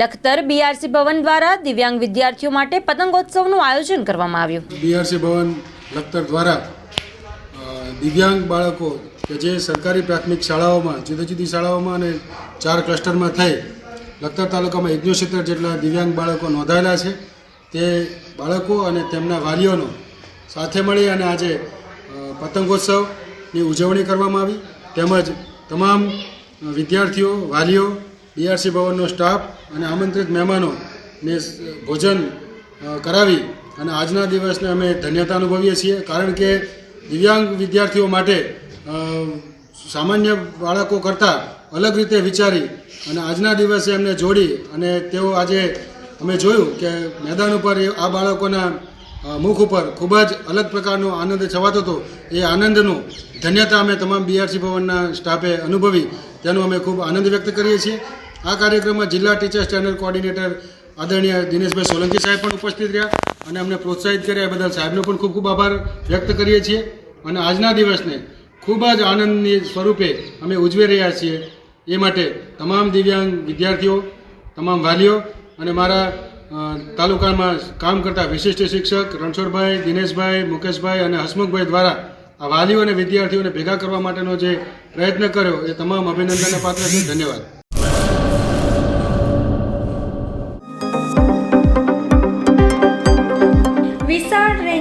Lakhtar BRC ભવન દ્વારા દિવ્યાંગ વિદ્યાર્થીઓ માટે પતંગોત્સવનું આયોજન કરવામાં આવ્યું. બીઆરસી ભવન લખતર દ્વારા દિવ્યાંગ બાળકો કે જે સરકારી પ્રાથમિક શાળાઓમાં, જુદી જુદી શાળાઓમાં અને ચાર ક્લસ્ટરમાં થઈ, લખતર તાલુકામાં ઓગણસિત્તેર જેટલા દિવ્યાંગ બાળકો નોંધાયેલા છે. તે બાળકો અને તેમના વાલીઓનો સાથે મળી અને આજે પતંગોત્સવની ઉજવણી કરવામાં આવી. તેમજ તમામ વિદ્યાર્થીઓ, વાલીઓ બીઆરસી ભવનનો સ્ટાફ અને આમંત્રિત મહેમાનોને ભોજન કરાવી અને આજના દિવસને અમે ધન્યતા અનુભવીએ છીએ. કારણ કે દિવ્યાંગ વિદ્યાર્થીઓ માટે સામાન્ય બાળકો કરતાં અલગ રીતે વિચારી અને આજના દિવસે એમને જોડી અને તેઓ આજે અમે જોયું કે મેદાન ઉપર આ બાળકોના મુખ ઉપર ખૂબ જ અલગ પ્રકારનો આનંદ છવાતો હતો. એ આનંદનું ધન્યતા અમે તમામ બીઆરસી ભવનના સ્ટાફે અનુભવી. તેનો અમે ખૂબ આનંદ વ્યક્ત કરીએ છીએ. આ કાર્યક્રમમાં જિલ્લા ટીચર્સ ચેનલ કોઓર્ડિનેટર આદરણીય દિનેશભાઈ સોલંકી સાહેબ પણ ઉપસ્થિત રહ્યા અને અમને પ્રોત્સાહિત કર્યા. બદલ સાહેબનો પણ ખૂબ ખૂબ આભાર વ્યક્ત કરીએ છીએ અને આજના દિવસને ખૂબ જ આનંદની સ્વરૂપે અમે ઉજવી રહ્યા છીએ. એ માટે તમામ દિવ્યાંગ વિદ્યાર્થીઓ, તમામ વાલીઓ અને મારા તાલુકામાં કામ કરતા વિશિષ્ટ શિક્ષક રણછોડભાઈ, દિનેશભાઈ, મુકેશભાઈ અને હસમુખભાઈ દ્વારા આ વાલીઓ અને વિદ્યાર્થીઓને ભેગા કરવા માટેનો જે પ્રયત્ન કર્યો એ તમામ અભિનંદનને પાત્ર છે. ધન્યવાદ.